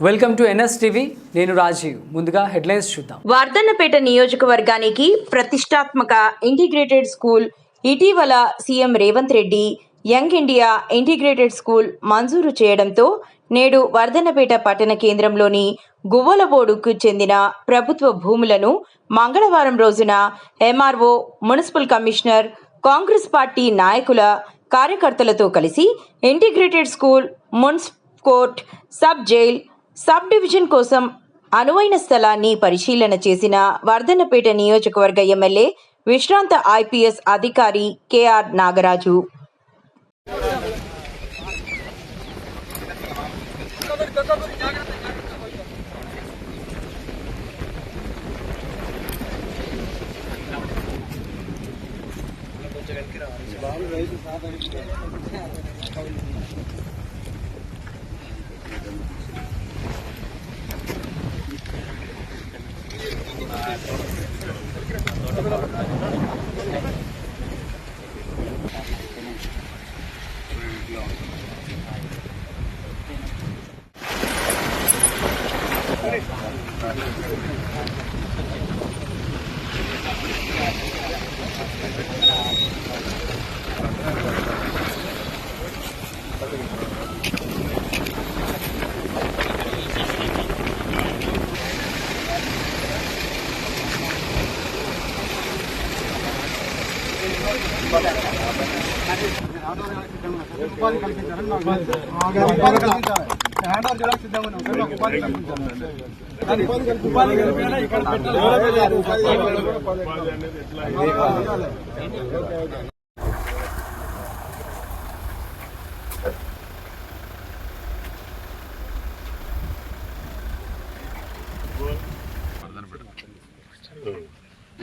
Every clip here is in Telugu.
వెల్కమ్ టు ఎన్ఎస్ టీవీ నేను రాజీవ్. ముందుగా హెడ్లైన్స్ చూద్దాం. వర్ధన్నపేట నియోజకవర్గానికి ప్రతిష్టాత్మక ఇంటిగ్రేటెడ్ స్కూల్ ఇటీవల CM Revanth Reddy young India integrated school మంజూరు చేయడంతో నేడు వర్ధన్నపేట పట్టణ కేంద్రంలోని గువ్వలబోడుకు చెందిన ప్రభుత్వ భూములను మంగళవారం రోజున MRO municipal commissioner Congress party నాయకుల కార్యకర్తలతో కలిసి integrated school municipal court sub jail sub division కోసం అనువైన స్థలాన్ని పరిశీలన చేసిన వర్ధనపేట నియోజకవర్గ ఎమ్మెల్యే విశ్రాంత ఐపీఎస్ అధికారి కెఆర్ నాగరాజు. Obrigado. అండ్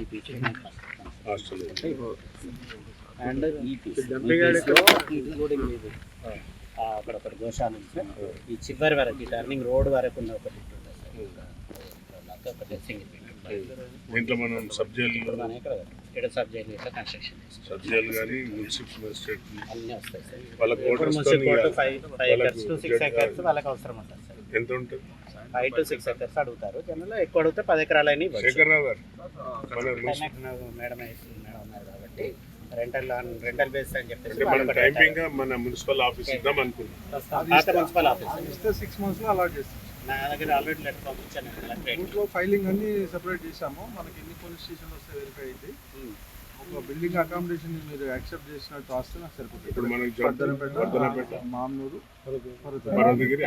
ఈ పీస్ ఇది ఆ, అక్కడ ఒకటి గోశాల ఉంది సార్. ఈ చివరి వరకు ఈ టర్నింగ్ రోడ్ వరకు ఉన్న ఒకటి దీంట్లో మనం సబ్ జైలు ఇక్కడ ఇట్లా కన్స్ట్రక్షన్ సబ్ జైలు కానీ మున్సిపల్ మెజిస్ట్రేట్ అన్నీ వస్తాయి సార్. ఫైవ్ ఫైవ్ వాళ్ళకు ఎకర్స్ టు సిక్స్ ఎకర్స్ వాళ్ళకి అవసరం ఉంటుంది సార్. ఎంత ఉంటుంది? ఫైవ్ టు సిక్స్ ఎకర్స్ అడుగుతారు. జనరల్ ఎక్కువ అడిగితే పది ఎకరాలు అయినా మేడం వేసి- మేడం ఉన్నారు కాబట్టి రెంటల్ రెంటల్ బేస్ అని చెప్పేసి మనం టైపింగ్ మన మున్సిపల్ ఆఫీస్ ఇద్దాం అనుకున్నాం పాత మున్సిపల్ ఆఫీస్ ఇస్తే సిక్స్ మంత్స్లో అలాట్ చేస్తాం. నా దగ్గర ఆల్రెడీ లెటర్ పంపించాను దీంట్లో ఫైలింగ్ అన్ని సెపరేట్ చేసాము మనకి ఎన్ని పోలీస్ స్టేషన్ వస్తే వెరిఫై అయితే ఒక బిల్డింగ్ అకామిడేషన్ మీరు యాక్సెప్ట్ చేసినట్టు వస్తే నాకు సరిపోతుంది. ఇప్పుడు మనకి జాబ్ వర్ధనపేట,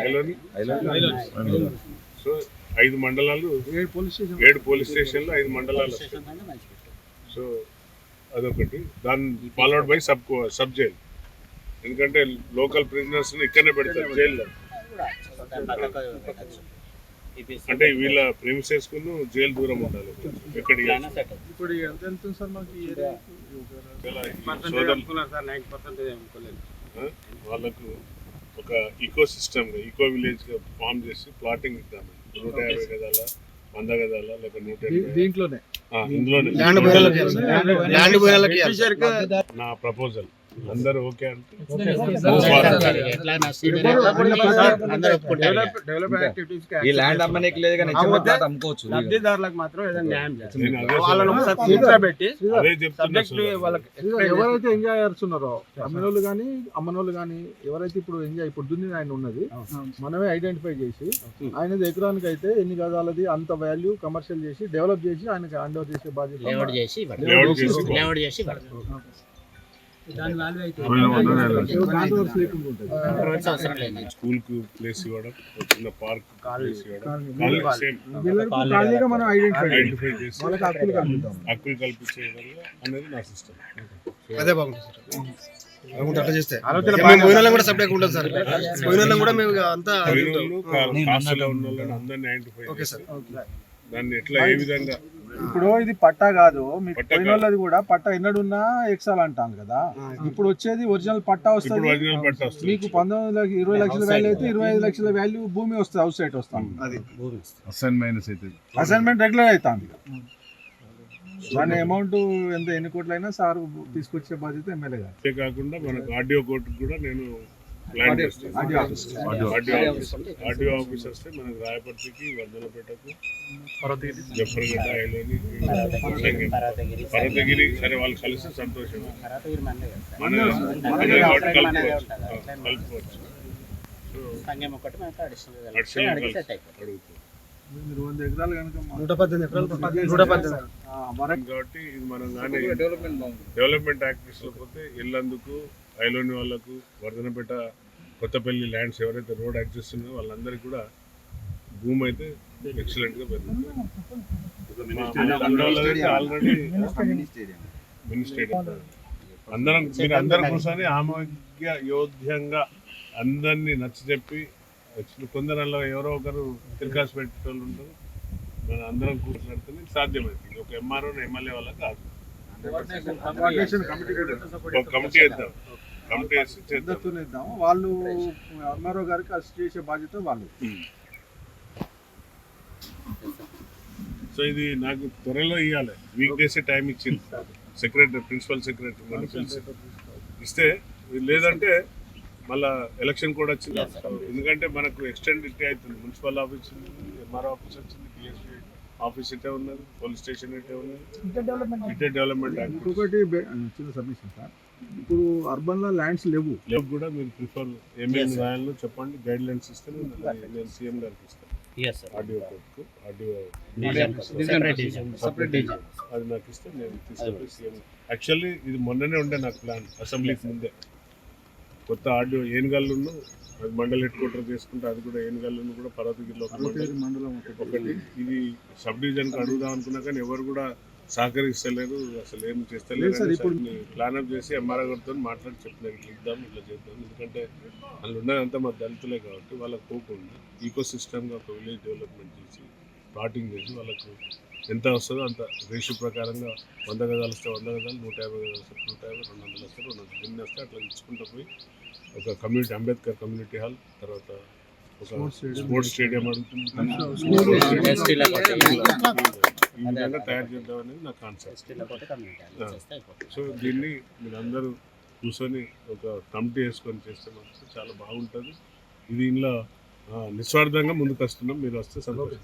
ఐలోని? సో ఐదు మండలాలు ఏడు పోలీస్ స్టేషన్ ఏడు పోలీస్ స్టేషన్లు ఐదు మండలాలు. సో అదొకటి. దాని followed by sub sub jail ఎందుకంటే లోకల్ ప్రిజనర్స్ ఇక్కడనే పెడతారు జైల్లో అంటే వీళ్ళ ప్రేమిసెస్కు జైలు దూరం ఉండాలి. ఎక్కడికి ఇప్పుడు ఎంత ఎంత ఉంది సార్ మనకి ఈ ఏరియా? ఆ? వాళ్ళకు ఒక ఈకో సిస్టమ్ ఈకో విలేజ్గా ఫామ్ చేసి ప్లాటింగ్ ఇద్దాం. నూట యాభై గదాల వంద గదాల లేక నూట ఎనభై దీంట్లోనే. ఇందులోనే. ల్యాండ్ నా ప్రపోజల్. అందరూ ఓకే అంటే డెవలప్ యాక్టివిటీస్ ఈ ల్యాండ్ అమ్మనీకి లేదు కానీ అమ్ముకోవచ్చు. లబ్ధిదారులకు మాత్రం ఎవరైతే ఎంజాయ్ చేస్తున్నారో అమ్మినోళ్ళు కానీ అమ్మనోళ్ళు కానీ ఎవరైతే ఇప్పుడు ఎంజాయ్ ఇప్పుడు దున్ని ఆయన ఉన్నది మనమే ఐడెంటిఫై చేసి ఆయనది ఎకరానికి అయితే ఎన్ని గదాలది అంత వాల్యూ కమర్షియల్ చేసి డెవలప్ చేసి ఆయనకి హ్యాండ్ ఓవర్ చేసే బాధ్యత చేసి చేసి స్కూల్కు ప్లేస్ ఇవ్వడం చిన్న పార్క్ ప్లేస్ ఇవ్వడం. మనం ఐడెంటిఫై చేసి హక్కులు కల్పించే అనేది నా సిస్టమ్ అదే బాగుంటుంది అట్లా చేస్తే. పోయిన కూడా సార్. పోయిన కూడా మేము అంతా అందరినీ ఐడెంటిఫై ఓకే సార్. దాన్ని ఎట్లా ఏ విధంగా ఇప్పుడు ఇది పట్టా కాదు. మీకు పోయిన వాళ్ళది కూడా పట్టా ఎన్నడున్నా ఎక్సాల్ అంటాను కదా. ఇప్పుడు వచ్చేది ఒరిజినల్ పట్టా వస్తుంది. మీకు పంతొమ్మిది ఇరవై లక్షల వాల్యూ అయితే ఇరవై ఐదు లక్షల వాల్యూ భూమి వస్తుంది అవుట్ సైడ్ వస్తాం అది. అసైన్మెంట్ రెగ్యులర్ అవుతుంది దాని అమౌంట్ ఎంత ఎన్ని కోట్లు అయినా సార్ తీసుకొచ్చే బాధ్యత ఎమ్మెల్యే కాకుండా మనకు ఆడియో కోర్టు కూడా నేను ప్లాన్ చేస్తారు RDO office. RDO office RDO office వస్తే మనకు రాయపర్తికి వర్ధనపేటకు జఫర్గడ్డ ఐలోని పర్వతగిరి పర్వతగిరి సరే వాళ్ళు కలిసి సంతోషం మన కలుపుకోవచ్చు కాబట్టి ఇది మనం డెవలప్మెంట్లో పోతే ఇల్లందుకు ఐలోని వాళ్ళకు వర్ధనపేట కొత్తపల్లి ల్యాండ్స్ ఎవరైతే రోడ్ యాక్సెస్ ఉన్నాయో వాళ్ళందరికీ కూడా భూమి అయితే ఎక్సలెంట్గా పెరుగుతుంది. ఆల్రెడీ మినీ స్టేడియం అందరం మీరు అందరం కూర్చొని ఆరోగ్య యోధ్యంగా అందరినీ నచ్చ చెప్పి కొందరు అలా ఎవరో ఒకరు తిరకాసు పెట్టేటోళ్ళు ఉంటారు. మన అందరం కూర్చున్నట్టు సాధ్యమవుతుంది ఒక ఎంఆర్ఓ ఎమ్మెల్యే కోఆర్డినేషన్ కమిటీ కూడా ఒక కమిటీ వేద్దాం కమిటీ వేసి చేద్దాం. ఇద్దరితోనే ఇద్దాం వాళ్ళు ఎంఆర్ఓ గారికి అసిస్ట్ చేసే బాధ్యత వాళ్ళు. సో ఇది నాకు త్వరలో ఇవ్వాలి వీక్ డేసే టైం ఇచ్చింది. సెక్రటరీ ప్రిన్సిపల్ సెక్రటరీ ఇస్తే లేదంటే మళ్ళా ఎలక్షన్ కూడా వచ్చింది. ఎందుకంటే మనకు ఎక్స్టెండ్ ఇట్టే అవుతుంది. మున్సిపల్ ఆఫీస్ ఎంఆర్ఓ ఆఫీస్ వచ్చింది ఆఫీస్ ఇట్టే ఉన్నది పోలీస్ స్టేషన్ ఇట్టే ఉన్నది. ఇట్టే డెవలప్మెంట్ ఇంకొకటి చిన్న సబ్మిషన్ సార్. ఇప్పుడు అర్బన్లో ల్యాండ్స్ లేవు. లేవు కూడా మీరు ప్రిఫర్ ఏమేమి రాయాలో చెప్పండి గైడ్ లైన్స్ ఇస్తే నేను సీఎం గారికి ఇస్తాను. కోర్టుకు అది నాకు ఇస్తే నేను తీసుకెళ్ళి సీఎం. యాక్చువల్లీ ఇది మొన్ననే ఉండే నాకు ప్లాన్ అసెంబ్లీకి ముందే. కొత్త ఆడియో ఏనుగల్లును అది మండల్ హెడ్ క్వార్టర్ చేసుకుంటే అది కూడా ఏనుగల్లును కూడా పర్వతగిరిలో మండలం. ఒకటి. ఇది సబ్ డివిజన్కి అడుగుదాం అనుకున్నా కానీ ఎవరు కూడా సహకరిస్తలేరు అసలు ఏం లేదు సార్, చేస్తలేరు ఇప్పుడు- ప్లాన్ అప్ చేసి ఎంఆర్ఓ గారితో మాట్లాడి చెప్పిన ఇట్లా ఇద్దాం ఇట్లా చేద్దాం. ఎందుకంటే అందులో ఉన్నదంతా మా దళితులే కాబట్టి వాళ్ళకి పోకుండా ఈకో సిస్టమ్గా ఒక విలేజ్ డెవలప్మెంట్ చేసి ప్లాటింగ్ చేసి వాళ్ళకు ఎంత వస్తుందో అంత రేషియో ప్రకారంగా వంద గదాలు వస్తే వంద గదాలు నూట యాభై గదాలు వస్తే నూట యాభై రెండు వందలు వస్తే రెండు వందలు. ఎన్ని వస్తే అట్లా ఇచ్చుకుంటూ పోయి ఒక కమ్యూనిటీ అంబేద్కర్ కమ్యూనిటీ హాల్ తర్వాత ఒక స్పోర్ట్స్ స్టేడియం. అడుగుతుంది ఈ విధంగా తయారు చేద్దాం అనేది నా కాన్సెప్ట్ ఎస్టీల కోట కమ్యూనిటీ. చేస్తే అయిపోతుంది. సో దీన్ని మీరందరూ కూర్చొని ఒక కమిటీ వేసుకొని చేస్తే మాత్రం చాలా బాగుంటుంది. ఇది ఇంట్లో నిస్వార్థంగా ముందుకు వస్తున్నాం. మీరు వస్తే సంతోషం.